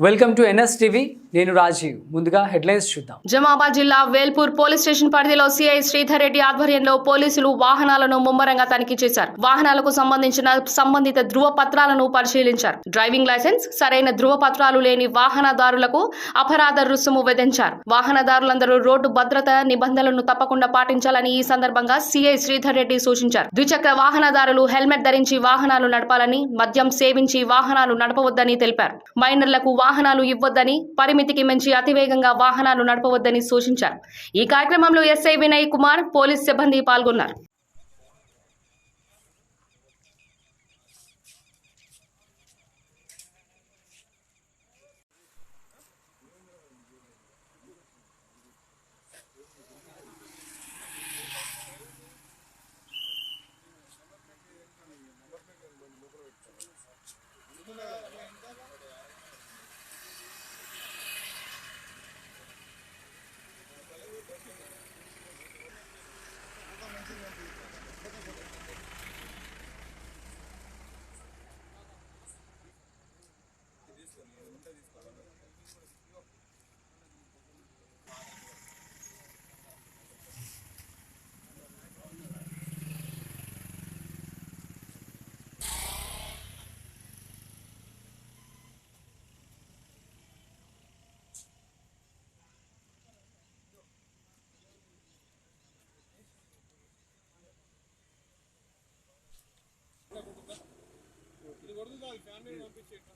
Welcome to NS TV నేను రాజీవ్. ముందుగా headlines చూద్దాం. జమాబాద్ జిల్లా వేల్పూర్ పోలీస్ స్టేషన్ పరిధిలో సిఐ శ్రీధర్ రెడ్డి ఆధ్వర్యంలో పోలీసులు వాహనాలను ముమ్మరంగా తనిఖీ చేశారు. వాహనాలకు సంబంధించిన సంబంధిత ధృవ పత్రాలను పరిశీలించారు. డ్రైవింగ్ లైసెన్స్ సరైన ధృవ పత్రాలు లేని వాహనదారులకు అపరాధ రుసుము విధించారు. వాహనదారులందరూ రోడ్డు భద్రత నిబంధనలను తప్పకుండా పాటించాలని ఈ సందర్భంగా సిఐ శ్రీధర్ రెడ్డి సూచించారు. ద్విచక్ర వాహనదారులు హెల్మెట్ ధరించి వాహనాలు నడపాలని మద్యం సేవించి వాహనాలు నడపవద్దని తెలిపారు. మైనర్లకు వాహనాలు ఇవ్వొద్దని పరిమితికి మించి అతివేగంగా వాహనాలు నడపవద్దని సూచించారు. ఈ కార్యక్రమంలో ఎస్ఐ వినయ్ కుమార్ పోలీస్ సిబ్బంది పాల్గొన్నారు. ఫ్యామిలీ పంపించేట